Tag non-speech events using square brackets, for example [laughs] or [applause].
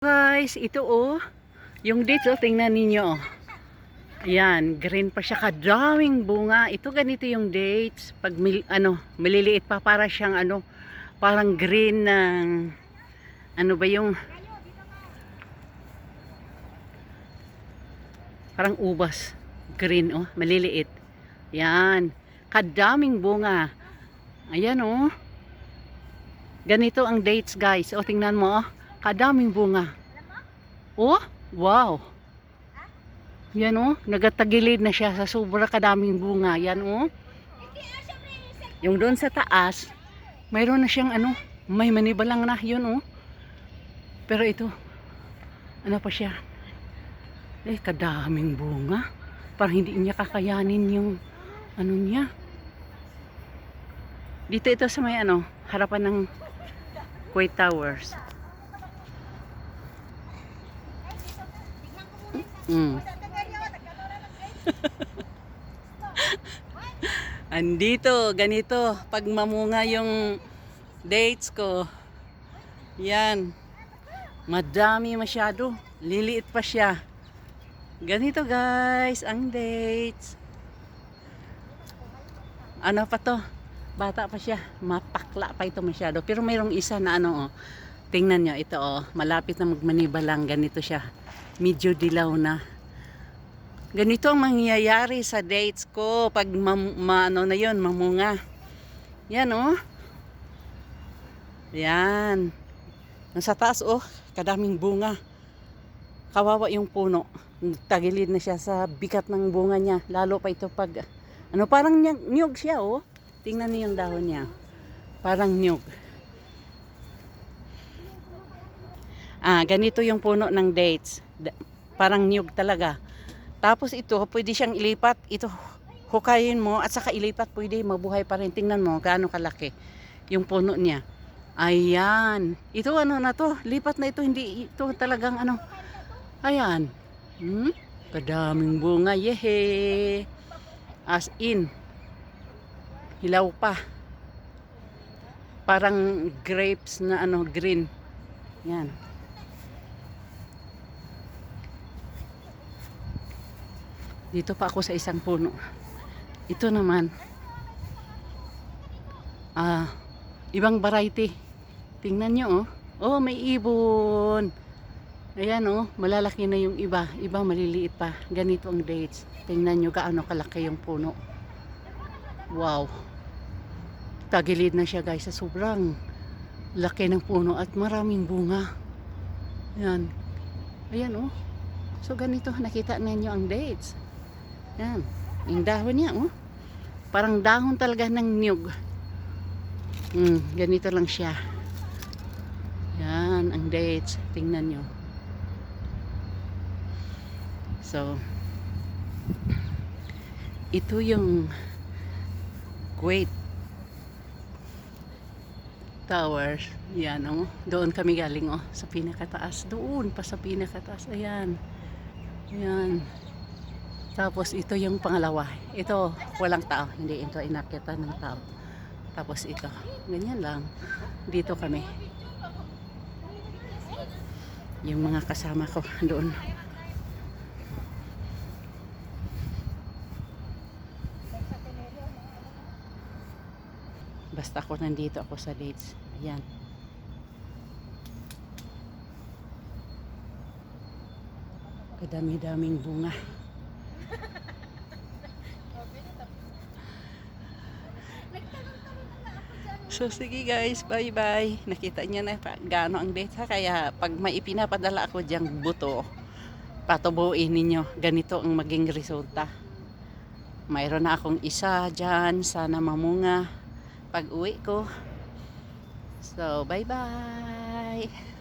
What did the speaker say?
Guys, ito oh. Yung oh, tingnan ninyo. oh. Ayan, green pa siya. Kadaming bunga. Ito ganito yung dates. Pag mil, ano, maliliit pa para siyang ano, parang green ng ano ba yung parang ubas. Green oh, maliliit. Yan. Kadaming bunga. Ayan oh. Ganito ang dates guys. O tingnan mo oh. Kadaming bunga. Oh, wow. Yan oh, nagatagilid na siya sa sobra kadaming bunga. Yan oh. Yung doon sa taas, mayroon na siyang ano, may manibalang na yun oh. Pero ito, ano pa siya? Eh, kadaming bunga. Parang hindi niya kakayanin yung ano niya. Dito ito sa may ano, harapan ng Kuwait Towers. Mm. [laughs] Andito, ganito, pag mamunga yung dates ko. Yan. Madami masyado. Liliit pa siya. Ganito guys, ang dates. Ano pa to? Bata pa siya. Mapakla pa ito masyado. Pero mayroong isa na ano oh. Tingnan nyo, ito oh. Malapit na magmaniba lang. Ganito siya. Medyo dilaw na. Ganito ang mangyayari sa dates ko pag mam, ma, ano na yon mamunga. Yan oh. Yan. Nasa taas oh, kadaming bunga. Kawawa yung puno. Tagilid na siya sa bigat ng bunga niya. Lalo pa ito pag, ano parang niyog siya oh. Tingnan niyo yung dahon niya. Parang niyog. Ah, ganito yung puno ng dates. Da- Parang niyog talaga. Tapos ito, pwede siyang ilipat. Ito, hukayin mo at saka ilipat. Pwede mabuhay pa rin. Tingnan mo gaano kalaki yung puno niya. Ayan. Ito ano na to? Lipat na ito. Hindi ito talagang ano. Ayan. Hmm? Kadaming bunga. Yehe. As in. Hilaw pa. Parang grapes na ano, green. Yan. Dito pa ako sa isang puno. Ito naman. Ah, ibang variety. Tingnan nyo oh. Oh, may ibon. Ayan oh, malalaki na yung iba. Iba maliliit pa. Ganito ang dates. Tingnan nyo gaano kalaki yung puno. Wow. Tagilid na siya guys sa sobrang laki ng puno at maraming bunga. Yan. Ayan oh. So ganito nakita ninyo ang dates. Yan. Yung dahon niya oh. Parang dahon talaga ng niyog. Hmm, ganito lang siya. Yan ang dates. Tingnan nyo. So, ito yung Kuwait Towers. Yan, oh. Doon kami galing, oh. Sa pinakataas. Doon pa sa pinakataas. Ayan. Ayan. Tapos, ito yung pangalawa. Ito, walang tao. Hindi ito inakita ng tao. Tapos, ito. Ganyan lang. Dito kami. Yung mga kasama ko doon. Basta ako nandito ako sa dates. Ayan. Kadami-daming bunga. So sige guys, bye bye. Nakita niyo na gaano ang ha. Kaya pag may ipinapadala ako diyang buto, patubuin ninyo. Ganito ang maging resulta. Mayroon na akong isa dyan. Sana mamunga pag uwi ko. So, bye-bye!